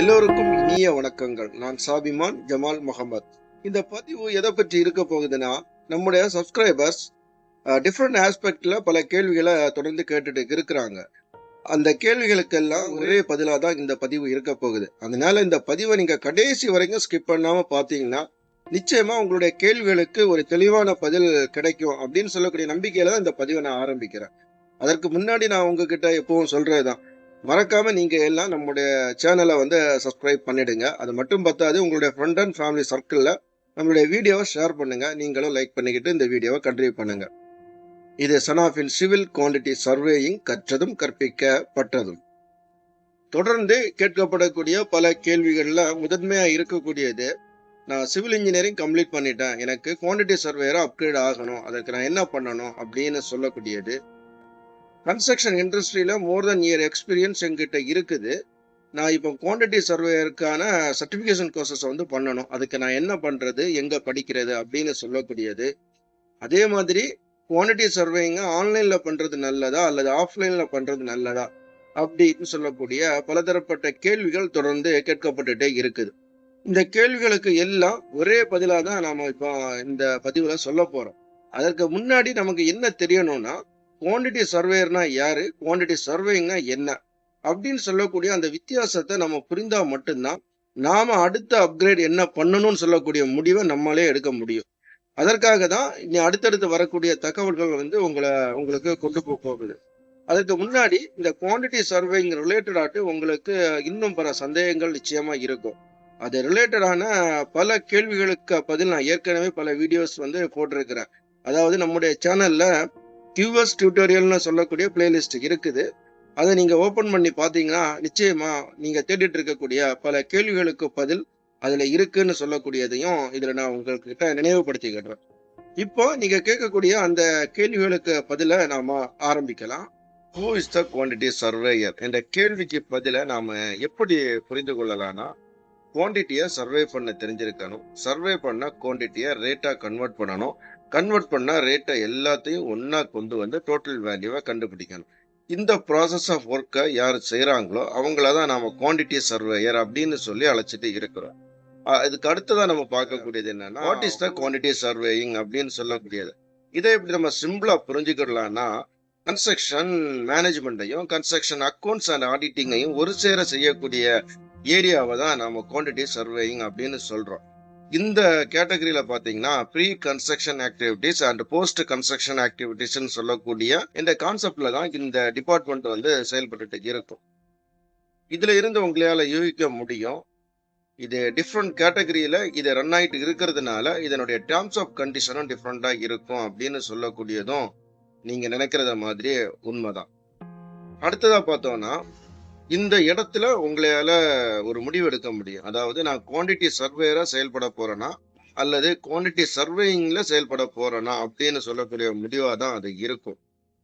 எல்லோருக்கும் இனிய வணக்கங்கள். நான் சாபிமான் ஜமால் முகமது இந்த பதிவு எதை பற்றி இருக்க போகுதுன்னா நம்முடைய சப்ஸ்கிரைபர்ஸ் டிஃப்ரெண்ட் ஆஸ்பெக்ட்ல பல கேள்விகளை தொடர்ந்து கேட்டுட்டு இருக்கிறாங்க. அந்த கேள்விகளுக்கெல்லாம் ஒரே பதிலாக தான் இந்த பதிவு இருக்க போகுது. அதனால இந்த பதிவை நீங்க கடைசி வரைக்கும் ஸ்கிப் பண்ணாம பார்த்தீங்கன்னா நிச்சயமா உங்களுடைய கேள்விகளுக்கு ஒரு தெளிவான பதில் கிடைக்கும் அப்படின்னு சொல்லக்கூடிய நம்பிக்கையில தான் இந்த பதிவை நான் ஆரம்பிக்கிறேன். அதற்கு முன்னாடி நான் உங்ககிட்ட எப்பவும் சொல்றதுதான். மறக்காம நீங்க எல்லாம் நம்முடைய சேனலை வந்து சப்ஸ்கிரைப் பண்ணிடுங்க. அது மட்டும் பத்தாது உங்களுடைய ஃப்ரெண்ட் அண்ட் ஃபேமிலி சர்க்கிளில் நம்மளுடைய வீடியோவை ஷேர் பண்ணுங்க. நீங்களும் லைக் பண்ணிக்கிட்டு இந்த வீடியோவை கண்டினியூ பண்ணுங்க. இது சனாஃபின் சிவில் குவான்டிட்டி சர்வேயிங் கற்றதும் கற்பிக்கப்பட்டதும். தொடர்ந்து கேட்கப்படக்கூடிய பல கேள்விகளில் முதன்மையாக இருக்கக்கூடியது நான் சிவில் இன்ஜினியரிங் கம்ப்ளீட் பண்ணிட்டேன். எனக்கு குவான்டிட்டி சர்வேயரா அப்கிரேட் ஆகணும். அதற்கு நான் என்ன பண்ணணும் அப்படின்னு சொல்லக்கூடியது. கன்ஸ்ட்ரக்ஷன் இண்டஸ்ட்ரியில் மோர் தென் இயர் எக்ஸ்பீரியன்ஸ் எங்கிட்ட இருக்குது. நான் இப்போ குவான்டிட்டி சர்வேயருக்கான சர்டிஃபிகேஷன் கோர்சஸை வந்து பண்ணணும். அதுக்கு நான் என்ன பண்ணுறது எங்கே படிக்கிறது அப்படின்னு சொல்லக்கூடியது. அதே மாதிரி குவான்டிட்டி சர்வேயிங்க ஆன்லைனில் பண்ணுறது நல்லதா அல்லது ஆஃப்லைனில் பண்ணுறது நல்லதா அப்படின்னு சொல்லக்கூடிய பலதரப்பட்ட கேள்விகள் தொடர்ந்து கேட்கப்பட்டுட்டே இருக்குது. இந்த கேள்விகளுக்கு எல்லாம் ஒரே பதிலாக தான் நாம் இப்போ இந்த பதிவில் சொல்ல போகிறோம் அதற்கு முன்னாடி நமக்கு என்ன தெரியணும்னா குவான்டிட்டி சர்வேயர்னா யாரு? குவான்டிட்டி சர்வேயிங்னா என்ன? அப்படின்னு சொல்லக்கூடிய அந்த வித்தியாசத்தை நம்ம புரிந்தா மட்டும்தான் நாம அடுத்த அப்கிரேட் என்ன பண்ணணும்னு சொல்லக்கூடிய முடிவை நம்மளே எடுக்க முடியும். அதற்காக தான் இனி அடுத்தடுத்து வரக்கூடிய தகவல்கள் வந்து உங்களை உங்களுக்கு கொண்டு போக போகுது. அதுக்கு முன்னாடி இந்த குவான்டிட்டி சர்வேங் ரிலேட்டடாட்டு உங்களுக்கு இன்னும் பல சந்தேகங்கள் நிச்சயமா இருக்கும். அது ரிலேட்டடான பல கேள்விகளுக்கு பதில் நான் ஏற்கனவே பல வீடியோஸ் வந்து போட்டிருக்கிறேன். அதாவது நம்முடைய சேனல்ல கியூஎஸ் டியூட்டோரியல்னு சொல்லக்கூடிய பிளேலிஸ்ட் இருக்குது. அதை நீங்கள் ஓப்பன் பண்ணி பார்த்தீங்கன்னா நிச்சயமாக நீங்கள் தேடிட்டு இருக்கக்கூடிய பல கேள்விகளுக்கு பதில் அதில் இருக்குன்னு சொல்லக்கூடியதையும் இதில் நான் உங்கள்கிட்ட நினைவுபடுத்திக்கிடுறேன். இப்போ நீங்கள் கேட்கக்கூடிய அந்த கேள்விகளுக்கு பதிலை நாம் ஆரம்பிக்கலாம். Who is the quantity surveyor என்ற கேள்விக்கு பதிலை நாம் எப்படி புரிந்து கொள்ளலாம்னா குவான்டிட்டியை சர்வே பண்ண தெரிஞ்சிருக்கணும். சர்வே பண்ண குவான்டிட்டியை ரேட்டாக கன்வெர்ட் பண்ணணும். கன்வெர்ட் பண்ண ரேட்டை எல்லாத்தையும் ஒண்ணா கொண்டு வந்து டோட்டல் வேல்யூவை கண்டுபிடிக்கணும். இந்த ப்ராசஸ் ஆஃப் ஒர்க்கை யார் செய்கிறாங்களோ அவங்கள தான் நாம குவான்டிட்டி சர்வேயர் அப்படின்னு சொல்லி அழைச்சிட்டு இருக்கிறோம். இதுக்கு அடுத்ததான் நம்ம பார்க்கக்கூடியது என்னன்னா what is the quantity surveying அப்படின்னு சொல்லக்கூடியது. இதை எப்படி நம்ம சிம்பிளா புரிஞ்சுக்கிடலாம்னா கன்ஸ்ட்ரக்ஷன் மேனேஜ்மெண்ட்டையும் கன்ஸ்ட்ரக்ஷன் அக்கௌண்ட்ஸ் அண்ட் ஆடிட்டிங்கையும் ஒரு சேர செய்யக்கூடிய ஏரியாவை தான் நம்ம குவான்டிட்டி சர்வேயிங் அப்படின்னு சொல்றோம். இந்த கேட்டகரியில பாத்தீங்கன்னா pre construction activities and post construction ஆக்டிவிட்டிஸ்னு சொல்லக்கூடிய இந்த கான்செப்ட்ல தான் இந்த டிபார்ட்மெண்ட் வந்து செயல்பட்டு இருக்கும். இதுல இருந்து உங்களால யூகிக்க முடியும். இது டிஃப்ரெண்ட் கேட்டகரியில இது ரன் ஆயிட்டு இருக்கிறதுனால இதனுடைய டேர்ம்ஸ் ஆஃப் கண்டிஷனும் டிஃப்ரெண்டா இருக்கும் அப்படின்னு சொல்லக்கூடியதும் நீங்க நினைக்கிறத மாதிரி உண்மைதான். அடுத்ததா பார்த்தோம்னா இந்த இடத்துல உங்களால ஒரு முடிவு எடுக்க முடியும். அதாவது நான் குவான்டிட்டி சர்வேயரா செயல்பட போறேன்னா அல்லது குவான்டிட்டி சர்வேயிங்ல செயல்பட போறேனா அப்படின்னு சொல்லக்கூடிய முடிவா தான் அது இருக்கும்.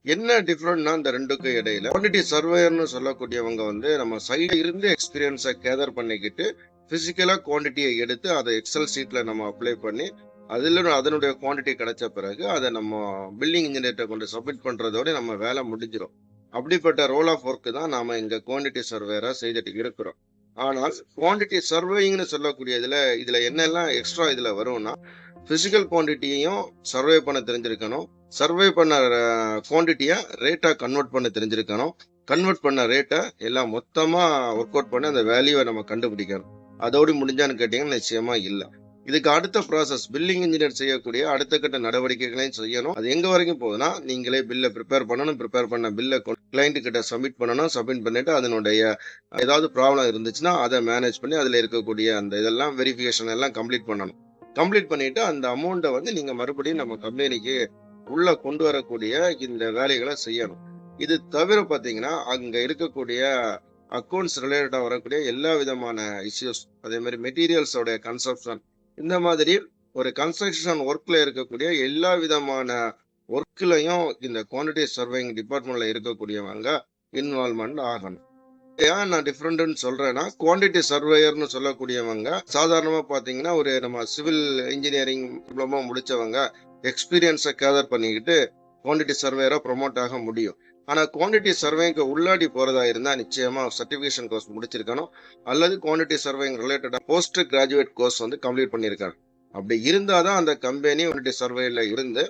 என்ன டிஃப்ரெண்ட்னா இந்த ரெண்டுக்கும் இடையில? குவான்டிட்டி சர்வேயர்னு சொல்லக்கூடியவங்க வந்து நம்ம சைடு இருந்து எக்ஸ்பீரியன்ஸை கேதர் பண்ணிக்கிட்டு பிசிக்கலா குவான்டிட்டியை எடுத்து அதை எக்ஸல் சீட்ல நம்ம அப்ளை பண்ணி அதுல அதனுடைய குவான்டிட்டி கிடைச்ச பிறகு அதை நம்ம பில்டிங் இன்ஜினியர்கிட்ட கொண்டு சப்மிட் பண்ணுறதோட நம்ம வேலை முடிஞ்சிடும் அப்படிப்பட்ட ரோல் ஆஃப் ஒர்க் தான் நாம் இங்க குவான்டிட்டி சர்வேராக செய்துட்டு இருக்கிறோம். ஆனால் குவான்டிட்டி சர்வேயிங்னு இதில் இதில் என்னெல்லாம் எக்ஸ்ட்ரா இதில் வரும்னா ஃபிசிக்கல் குவான்டிட்டியையும் சர்வே பண்ண தெரிஞ்சிருக்கணும். சர்வே பண்ண குவான்டிட்டியை ரேட்டாக கன்வெர்ட் பண்ண தெரிஞ்சிருக்கணும். கன்வெர்ட் பண்ண ரேட்டை எல்லாம் மொத்தமாக ஒர்க் அவுட் பண்ணி அந்த வேல்யூவை நம்ம கண்டுபிடிக்கணும். அதோடு முடிஞ்சான்னு கேட்டிங்கன்னா நிச்சயமாக இல்லை. இதுக்கு அடுத்த ப்ராசஸ் பில்லிங் இன்ஜினியர் செய்யக்கூடிய அடுத்த கட்ட நடவடிக்கைகளையும் செய்யணும். அது எங்கே வரைக்கும் போகுதுன்னா நீங்களே பில்லை ப்ரிப்பேர் பண்ணணும் ப்ரிப்பேர் பண்ண பில்லை கிளைண்ட்டு கிட்ட சப்மிட் பண்ணணும் சப்மிட் பண்ணிட்டு அதனுடைய ஏதாவது ப்ராப்ளம் இருந்துச்சுன்னா அதை மேனேஜ் பண்ணி அதில் இருக்கக்கூடிய அந்த இதெல்லாம் வெரிஃபிகேஷன் எல்லாம் கம்ப்ளீட் பண்ணணும் கம்ப்ளீட் பண்ணிட்டு அந்த அமௌண்ட்டை வந்து நீங்கள் மறுபடியும் நம்ம கம்பெனிக்கு உள்ள கொண்டு வரக்கூடிய இந்த வேலைகளை செய்யணும். இது தவிர பார்த்தீங்கன்னா அங்கே இருக்கக்கூடிய அக்கௌண்ட்ஸ் ரிலேட்டடாக வரக்கூடிய எல்லா விதமான இஷ்யூஸ் அதே மாதிரி மெட்டீரியல்ஸோட கன்சப்ஷன் இந்த மாதிரி ஒரு கன்ஸ்ட்ரக்ஷன் ஒர்க்கில் இருக்கக்கூடிய எல்லா விதமான ஒர்க்லையும் இந்த குவான்டிட்டி சர்வேயிங் டிபார்ட்மெண்ட்ல இருக்கக்கூடியவங்க இன்வால்மெண்ட் ஆகணும். ஏன் நான் டிஃப்ரெண்ட்னு சொல்றேன்னா குவான்டிட்டி சர்வேயர்னு சொல்லக்கூடியவங்க சாதாரணமாக பார்த்தீங்கன்னா ஒரு நம்ம சிவில் இன்ஜினியரிங் டிப்ளமோ முடிச்சவங்க எக்ஸ்பீரியன்ஸை கேதர் பண்ணிக்கிட்டு குவான்டிட்டி சர்வேயராக ப்ரொமோட் ஆக முடியும். ஆனால் குவான்டிட்டி சர்வேக்கு உள்ளாடி போகிறதா இருந்தால் நிச்சயமாக சர்டிஃபிகேஷன் கோர்ஸ் முடிச்சிருக்கணும். அல்லது குவான்டிட்டி சர்வேங் ரிலேட்டடாக போஸ்ட் கிராஜுவேட் கோர்ஸ் வந்து கம்ப்ளீட் பண்ணியிருக்காங்க அப்படி இருந்தால் தான் அந்த கம்பெனி குவான்டிட்டி சர்வேல இருந்து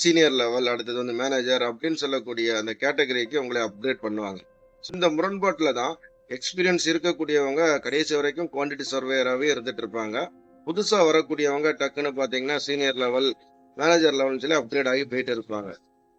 சீனியர் லெவல் அடுத்தது வந்து மேனேஜர் அப்படின்னு சொல்லக்கூடிய அந்த கேட்டகரிக்கு உங்களை அப்கிரேட் பண்ணுவாங்க. இந்த முரண்பாட்டில் தான் எக்ஸ்பீரியன்ஸ் இருக்கக்கூடியவங்க கடைசி வரைக்கும் குவான்டிட்டி சர்வேயராகவே இருந்துட்டு இருப்பாங்க. புதுசாக வரக்கூடியவங்க டக்குன்னு பார்த்தீங்கன்னா சீனியர் லெவல் மேனேஜர் லெவல்னு சொல்லி அப்கிரேட் ஆகி போயிட்டு இருப்பாங்க.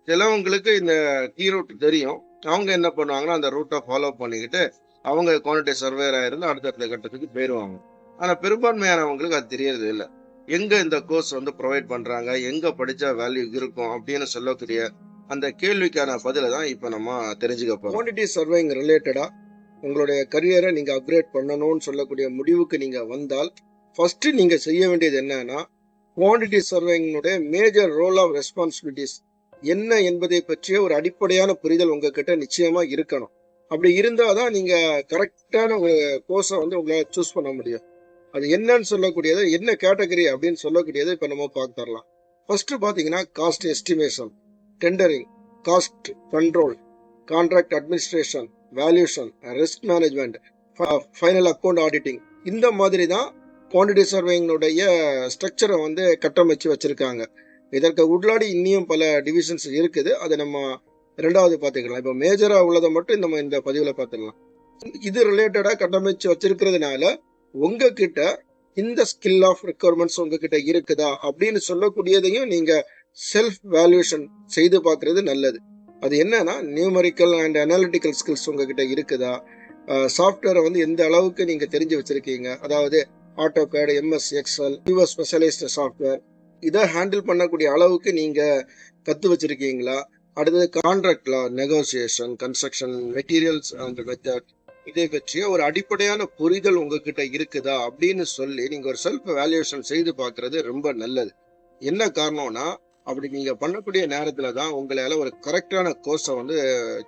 சிலவங்களுக்கு இந்த கீ ரூட் தெரியும். அவங்க என்ன பண்ணுவாங்கன்னா அந்த ரூட்டை ஃபாலோ பண்ணிக்கிட்டு அவங்க குவான்டிட்டி சர்வேயராக இருந்து அடுத்தடுத்த கட்டத்துக்கு போயிடுவாங்க ஆனால் பெரும்பான்மையானவங்களுக்கு அது தெரியறது இல்லை எங்கே இந்த கோர்ஸ் வந்து ப்ரொவைட் பண்ணுறாங்க எங்கே படித்தா வேல்யூ இருக்கும் அப்படின்னு சொல்லக்கூடிய அந்த கேள்விக்கான பதிலை தான் இப்போ நம்ம தெரிஞ்சுக்க போகிறோம் குவான்டிட்டி சர்வைங் ரிலேட்டடாக உங்களுடைய கரியரை நீங்கள் அப்கிரேட் பண்ணணும்னு சொல்லக்கூடிய முடிவுக்கு நீங்கள் வந்தால் ஃபஸ்ட்டு நீங்கள் செய்ய வேண்டியது என்னன்னா குவான்டிட்டி சர்வைங்கினுடைய மேஜர் ரோல் ஆஃப் ரெஸ்பான்சிபிலிட்டிஸ் என்ன என்பதை பற்றிய ஒரு அடிப்படையான புரிதல் உங்ககிட்ட நிச்சயமாக இருக்கணும். அப்படி இருந்தால் தான் நீங்கள் கரெக்டான ஒரு கோர்ஸை வந்து உங்களால் சூஸ் பண்ண முடியும். அது என்னன்னு சொல்லக்கூடியது என்ன கேட்டகரி அப்படின்னு சொல்லக்கூடியது இப்போ நம்ம பார்த்துடலாம் ஃபர்ஸ்ட் பார்த்தீங்கன்னா cost estimation tendering cost control contract administration valuation risk management final account auditing இந்த மாதிரி தான் குவான்டிட்டி சர்வேயினுடைய ஸ்ட்ரக்சரை வந்து கட்டமைச்சு வச்சிருக்காங்க. இதற்கு உள்ளாடி இன்னியும் பல டிவிஷன்ஸ் இருக்குது. அதை நம்ம ரெண்டாவது பார்த்துக்கலாம். இப்போ மேஜராக உள்ளதை மட்டும் நம்ம இந்த பதிவில் பார்த்துக்கலாம் இது ரிலேட்டடாக கட்டமைச்சு வச்சிருக்கிறதுனால உங்ககிட்ட இந்த ஸ்கில் ஆஃப் ரெக்குவயர்மெண்ட்ஸ் உங்ககிட்ட இருக்குதா அப்படின்னு சொல்லக்கூடியதையும் நீங்க செல்ஃப் வேல்யூஷன் செய்து பார்க்கறது நல்லது. அது என்னன்னா நியூமரிக்கல் அண்ட் அனாலிட்டிக்கல் ஸ்கில்ஸ் உங்ககிட்ட இருக்குதா? சாஃப்ட்வேரை வந்து எந்த அளவுக்கு நீங்க தெரிஞ்சு வச்சிருக்கீங்க? அதாவது AutoCAD MS Excel use specialised software இதை ஹேண்டில் பண்ணக்கூடிய அளவுக்கு நீங்க கத்து வச்சிருக்கீங்களா? அடுத்தது கான்ட்ராக்ட்ல negotiation construction materials and method இதை பற்றிய ஒரு அடிப்படையான புரிதல் உங்ககிட்ட இருக்குதா அப்படின்னு சொல்லி நீங்க ஒரு செல்ஃப் வேல்யூஷன் செய்து பார்க்கறது ரொம்ப நல்லது. என்ன காரணம்னா அப்படி நீங்க பண்ணக்கூடிய நேரத்துல தான் உங்களால ஒரு கரெக்டான கோர்ஸை வந்து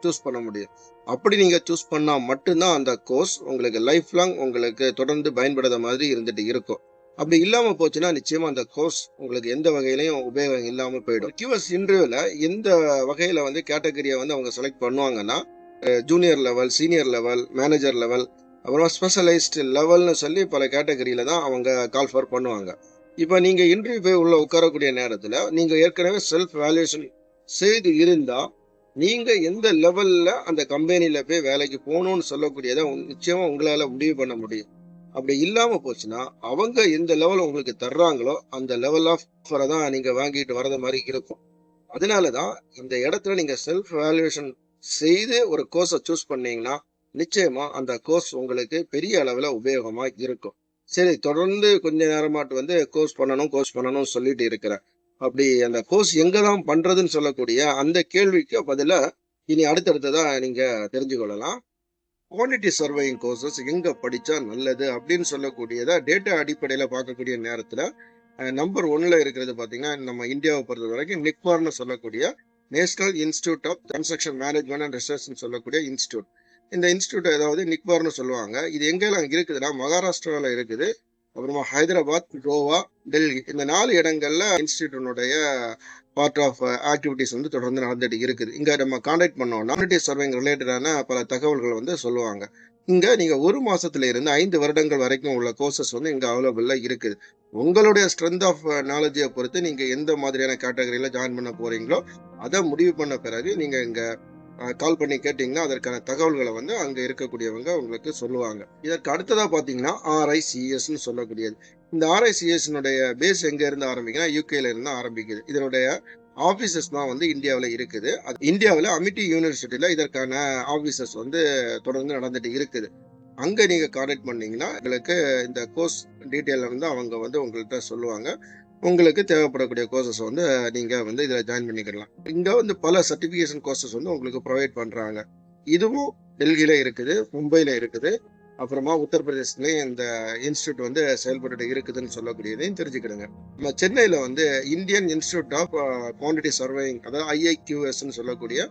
சூஸ் பண்ண முடியும். அப்படி நீங்க சூஸ் பண்ணா மட்டும்தான் அந்த கோர்ஸ் உங்களுக்கு லைஃப் லாங் உங்களுக்கு தொடர்ந்து பயன்படுற மாதிரி இருந்துட்டு இருக்கும். அப்படி இல்லாம போச்சுன்னா நிச்சயமா அந்த கோர்ஸ் உங்களுக்கு எந்த வகையிலையும் உபயோகம் இல்லாம போயிடும். கியூஎஸ் இன்டர்வியூல எந்த வகையில வந்து கேட்டகரியை வந்து அவங்க செலக்ட் பண்ணுவாங்கன்னா junior level senior level manager level அப்புறம் ஸ்பெஷலைஸ்டு லெவல்னு சொல்லி பல கேட்டகரியில் தான் அவங்க கால் ஃபார் பண்ணுவாங்க. இப்போ நீங்கள் இன்டர்வியூ போய் உள்ள உட்காரக்கூடிய நேரத்தில் நீங்கள் ஏற்கனவே செல்ஃப் வேல்யூஷன் செய்து இருந்தால் நீங்கள் எந்த லெவலில் அந்த கம்பெனியில் போய் வேலைக்கு போகணும்னு சொல்லக்கூடியதை நிச்சயமாக உங்களால் முடிவு பண்ண முடியும். அப்படி இல்லாமல் போச்சுன்னா அவங்க எந்த லெவல் உங்களுக்கு தர்றாங்களோ அந்த லெவல் ஆஃப் தான் நீங்கள் வாங்கிட்டு வரது மாதிரி இருக்கும். அதனால தான் இந்த இடத்துல நீங்கள் செல்ஃப் வேல்யூஷன் செய்து ஒரு கோர்ஸை சூஸ் பண்ணீங்கன்னா நிச்சயமா அந்த கோர்ஸ் உங்களுக்கு பெரிய அளவில் உபயோகமாக இருக்கும். சரி தொடர்ந்து கொஞ்ச நேரமாட்டு வந்து கோர்ஸ் பண்ணணும் கோர்ஸ் பண்ணணும்னு சொல்லிட்டு இருக்கிறேன். அப்படி அந்த கோர்ஸ் எங்கே தான் பண்ணுறதுன்னு சொல்லக்கூடிய அந்த கேள்விக்கு பதிலாக இனி அடுத்தடுத்ததாக நீங்கள் தெரிஞ்சு கொள்ளலாம் குவான்டிட்டி சர்வைங் கோர்சஸ் எங்கே படித்தா நல்லது அப்படின்னு சொல்லக்கூடியதாக டேட்டா அடிப்படையில் பார்க்கக்கூடிய நேரத்தில் நம்பர் ஒன்னில் இருக்கிறது பார்த்தீங்கன்னா நம்ம இந்தியாவை பொறுத்த வரைக்கும் நிக்மார்னு சொல்லக்கூடிய national institute of construction management and ரிசர்ச்னு சொல்லக்கூடிய இன்ஸ்டியூட். இந்த இன்ஸ்டியூட் ஏதாவது நிக்பார்னு சொல்லுவாங்க. இது எங்கெல்லாம் இருக்குதுன்னா மகாராஷ்டிராவில் இருக்குது. அப்புறமா ஹைதராபாத் கோவா டெல்லி. இந்த நாலு இடங்கள்ல இன்ஸ்டியூட்டினுடைய பார்ட் ஆஃப் ஆக்டிவிட்டிஸ் வந்து தொடர்ந்து நடந்துட்டு இருக்குது. இங்க நம்ம கான்டாக்ட் பண்ணோம்னா கம்யூனிட்டி சர்வேங் ரிலேட்டடான பல தகவல்கள் வந்து சொல்லுவாங்க. இங்க நீங்க ஒரு மாசத்துல இருந்து ஐந்து வருடங்கள் வரைக்கும் உள்ள கோர்சஸ் வந்து இங்க அவைலபிளா இருக்குது. உங்களுடைய ஸ்ட்ரென்த் ஆஃப் நாலேஜை பொறுத்து நீங்கள் எந்த மாதிரியான கேட்டகரியில் ஜாயின் பண்ண போகிறீங்களோ அதை முடிவு பண்ண பிறகு நீங்கள் இங்கே கால் பண்ணி கேட்டிங்கன்னா அதற்கான தகவல்களை வந்து அங்கே இருக்கக்கூடியவங்க உங்களுக்கு சொல்லுவாங்க. இதற்கு அடுத்ததாக பார்த்தீங்கன்னா ஆர்ஐசிஎஸ்ன்னு சொல்லக்கூடியது. இந்த ஆர்ஐசிஎஸ்னுடைய பேஸ் எங்கேருந்து ஆரம்பிக்குன்னா யூகேல இருந்து ஆரம்பிக்குது. இதனுடைய ஆஃபீஸஸ் தான் வந்து இந்தியாவில் இருக்குது. அது இந்தியாவில் அமிட்டி யூனிவர்சிட்டியில் இதற்கான ஆஃபீஸஸ் வந்து தொடர்ந்து நடந்துட்டு இருக்குது. அங்கே நீங்கள் கான்டாக்ட் பண்ணீங்கன்னா எங்களுக்கு இந்த கோர்ஸ் டீட்டெயிலில் வந்து அவங்க வந்து உங்கள்கிட்ட சொல்லுவாங்க. உங்களுக்கு தேவைப்படக்கூடிய கோர்சஸ் வந்து நீங்கள் வந்து இதில் ஜாயின் பண்ணிக்கலாம். இங்கே வந்து பல சர்டிஃபிகேஷன் கோர்சஸ் வந்து உங்களுக்கு ப்ரொவைட் பண்ணுறாங்க இதுவும் டெல்லியில் இருக்குது மும்பையில் இருக்குது. அப்புறமா உத்தரப்பிரதேசத்துலேயும் இந்த இன்ஸ்டியூட் வந்து செயல்பட்டு இருக்குதுன்னு சொல்லக்கூடியதையும் தெரிஞ்சுக்கிடுங்க. நம்ம சென்னையில் வந்து Indian institute of quantity surveying அதாவது ஐஐக்யூஎஸ்ன்னு சொல்லக்கூடிய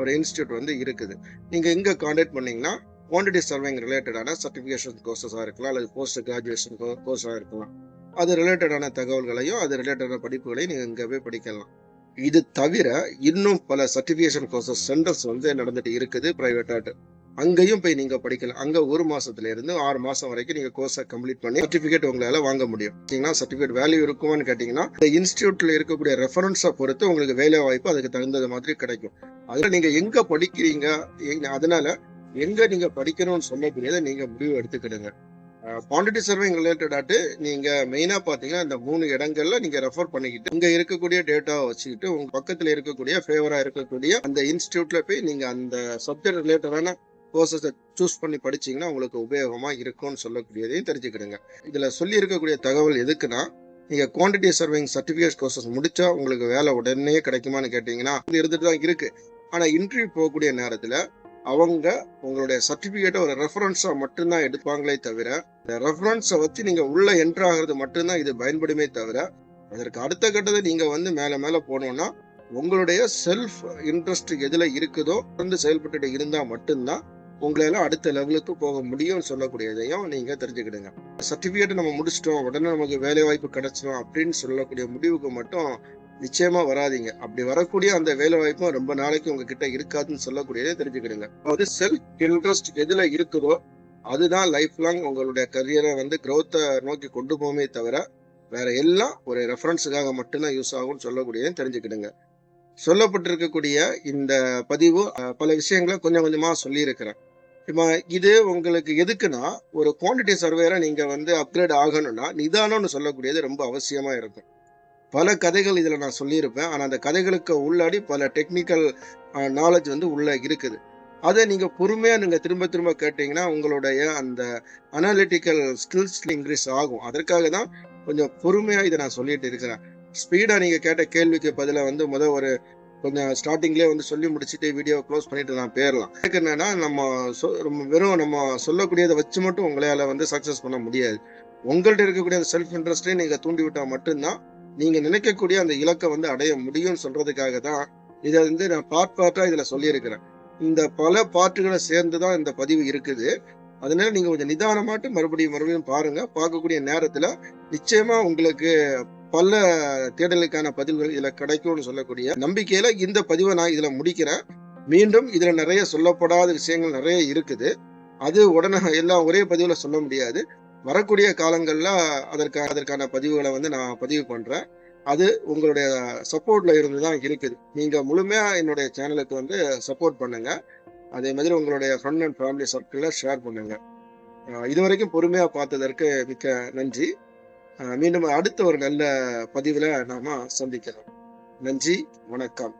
ஒரு இன்ஸ்டியூட் வந்து இருக்குது. நீங்கள் இங்கே கான்டாக்ட் பண்ணிங்கன்னா குவான்டிட்டி சர்வைங் ரிலேட்டடான சர்டிஃபிகேஷன் கோர்சஸாக இருக்கலாம் அல்லது போஸ்ட் கிராஜுவேஷன் கோர்ஸாக இருக்கலாம். அது ரிலேட்டடான தகவல்களையும் அது ரிலேட்டடான படிப்புகளையும் நீங்கள் இங்கே போய் படிக்கலாம். இது தவிர இன்னும் பல சர்டிஃபிகேஷன் கோர்சஸ் சென்டர்ஸ் வந்து நடந்துட்டு இருக்குது பிரைவேட்டாட்டு அங்கேயும் போய் நீங்கள் படிக்கலாம். அங்கே ஒரு மாதத்துலேருந்து ஆறு மாதம் வரைக்கும் நீங்கள் கோர்ஸை கம்ப்ளீட் பண்ணி சர்டிஃபிகேட் உங்களால் வாங்க முடியும். பார்த்தீங்கன்னா சர்டிஃபிகேட் வேல்யூ இருக்குமான்னு கேட்டிங்கன்னா இந்த இன்ஸ்டியூட்டில் இருக்கக்கூடிய ரெஃபரன்ஸை பொறுத்து உங்களுக்கு வேலை வாய்ப்பு அதுக்கு தகுந்தது மாதிரி கிடைக்கும். அதில் நீங்கள் எங்கே படிக்கிறீங்க? அதனால எங்க நீங்க படிக்கணும்னு சொல்லக்கூடியதை நீங்க முடிவு எடுத்துக்கிடுங்க. குவான்டிட்டி சர்விங் ரிலேட்டடாட்டு நீங்க மெயினா பாத்தீங்கன்னா இந்த மூணு இடங்கள்ல நீங்க ரெஃபர் பண்ணிக்கிட்டு இங்க இருக்கக்கூடிய டேட்டாவை வச்சுக்கிட்டு உங்க பக்கத்துல இருக்கக்கூடிய ஃபேவரா இருக்கக்கூடிய அந்த இன்ஸ்டியூட்ல போய் நீங்க அந்த சப்ஜெக்ட் ரிலேட்டடான கோர்சஸை சூஸ் பண்ணி படிச்சீங்கன்னா உங்களுக்கு உபயோகமா இருக்கும்னு சொல்லக்கூடியதையும் தெரிஞ்சுக்கிடுங்க. இதுல சொல்லி இருக்கக்கூடிய தகவல் எதுக்குன்னா நீங்க குவான்டிட்டி சர்விங் சர்டிபிகேட் கோர்சஸ் முடிச்சா உங்களுக்கு வேலை உடனே கிடைக்குமான்னு கேட்டீங்கன்னா இது இருந்துட்டு தான் இருக்கு. ஆனா இன்டர்வியூ போகக்கூடிய நேரத்துல அவங்க உங்களுடைய சர்டிபிகேட்டை ஒரு ரெஃபரன்ஸா மட்டும்தான் எடுப்பாங்களே தவிர இந்த ரெஃபரன்ஸை வச்சு நீங்க உள்ள என்ட்ரு ஆகிறது மட்டும்தான் இது பயன்படுமே தவிர அதற்கு அடுத்த கட்டத்தை நீங்க வந்து மேல மேல போனோம்னா உங்களுடைய செல்ஃப் இன்ட்ரெஸ்ட் எதுல இருக்குதோ வந்து செயல்பட்டுட்டு இருந்தா மட்டும்தான் உங்களால அடுத்த லெவலுக்கு போக முடியும்னு சொல்லக்கூடியதையும் நீங்க தெரிஞ்சுக்கிடுங்க. சர்டிபிகேட் நம்ம முடிச்சிட்டோம் உடனே நமக்கு வேலை வாய்ப்பு கிடைச்சிடும் அப்படின்னு சொல்லக்கூடிய முடிவுக்கு மட்டும் நிச்சயமா வராதீங்க. அப்படி வரக்கூடிய அந்த வேலை வாய்ப்பும் ரொம்ப நாளைக்கு உங்ககிட்ட இருக்காதுன்னு சொல்லக்கூடியதை தெரிஞ்சுக்கிடுங்க. அதாவது செல்ஃப் இன்ட்ரெஸ்ட் எதுல இருக்குதோ அதுதான் லைஃப் லாங் உங்களுடைய கரியரை வந்து க்ரோத்தை நோக்கி கொண்டு போமே தவிர வேற எல்லாம் ஒரு ரெஃபரன்ஸுக்காக மட்டும்தான் யூஸ் ஆகும்னு சொல்லக்கூடியதை தெரிஞ்சுக்கிடுங்க. சொல்லப்பட்டிருக்கக்கூடிய இந்த பதிவு பல விஷயங்களை கொஞ்சம் கொஞ்சமா சொல்லியிருக்கிறேன். இப்போ இது உங்களுக்கு எதுக்குன்னா ஒரு குவான்டிட்டி சர்வேரை நீங்கள் வந்து அப்கிரேட் ஆகணும்னா நிதானம்னு சொல்லக்கூடியது ரொம்ப அவசியமாக இருக்கும். பல கதைகள் இதில் நான் சொல்லியிருப்பேன். ஆனால் அந்த கதைகளுக்கு உள்ளாடி பல டெக்னிக்கல் நாலேஜ் வந்து உள்ளே இருக்குது. அதை நீங்கள் பொறுமையாக நீங்கள் திரும்ப திரும்ப கேட்டிங்கன்னா உங்களுடைய அந்த அனாலிட்டிக்கல் ஸ்கில்ஸ் இன்க்ரீஸ் ஆகும். அதற்காக தான் கொஞ்சம் பொறுமையாக இதை நான் சொல்லிட்டு இருக்கிறேன். ஸ்பீடாக நீங்கள் கேட்ட கேள்விக்கு பதிலாக வந்து முத ஒரு கொஞ்சம் ஸ்டார்டிங்லேயே வந்து சொல்லி முடிச்சுட்டு வீடியோ க்ளோஸ் பண்ணிட்டு நான் போயிடலாம் எனக்கு என்னன்னா நம்ம சொ- ரொம்ப வெறும் நம்ம சொல்லக்கூடியதை வச்சு மட்டும் உங்களால் வந்து சக்ஸஸ் பண்ண முடியாது. உங்கள்கிட்ட இருக்கக்கூடிய அந்த செல்ஃப் இன்ட்ரெஸ்டே நீங்கள் தூண்டிவிட்டால் மட்டும்தான் நீங்க நினைக்கக்கூடிய அந்த இலக்கை வந்து அடைய முடியும்னு சொல்றதுக்காக தான் இதை வந்து நான் பார்ட் பார்ட்டா இதுல சொல்லியிருக்கிறேன். இந்த பல பாட்டுகளை சேர்ந்து தான் இந்த பதிவு இருக்குது. அதனால நீங்க கொஞ்சம் நிதானமாட்டு மறுபடியும் மறுபடியும் பாருங்க. பார்க்கக்கூடிய நேரத்துல நிச்சயமா உங்களுக்கு பல தேடலுக்கான பதில்கள் இதுல கிடைக்கும்னு சொல்லக்கூடிய நம்பிக்கையில இந்த பதிவை நான் இதுல முடிக்கிறேன். மீண்டும் இதுல நிறைய சொல்லப்படாத விஷயங்கள் நிறைய இருக்குது. அது உடனே எல்லாம் ஒரே பதிவுல சொல்ல முடியாது. வரக்கூடிய காலங்களில் அதற்கான அதற்கான பதிவுகளை வந்து நான் பதிவு பண்ணுறேன் அது உங்களுடைய சப்போர்ட்டில் இருந்து தான் இருக்குது. நீங்கள் முழுமையாக என்னுடைய சேனலுக்கு வந்து சப்போர்ட் பண்ணுங்கள் அதே மாதிரி உங்களுடைய ஃப்ரெண்ட் அண்ட் ஃபேமிலி சர்க்கிளில் ஷேர் பண்ணுங்கள் இது இதுவரைக்கும் பொறுமையாக பார்த்ததற்கு மிக்க நன்றி. மீண்டும் அடுத்த ஒரு நல்ல பதிவில் நாம் சந்திக்கலாம். நன்றி வணக்கம்.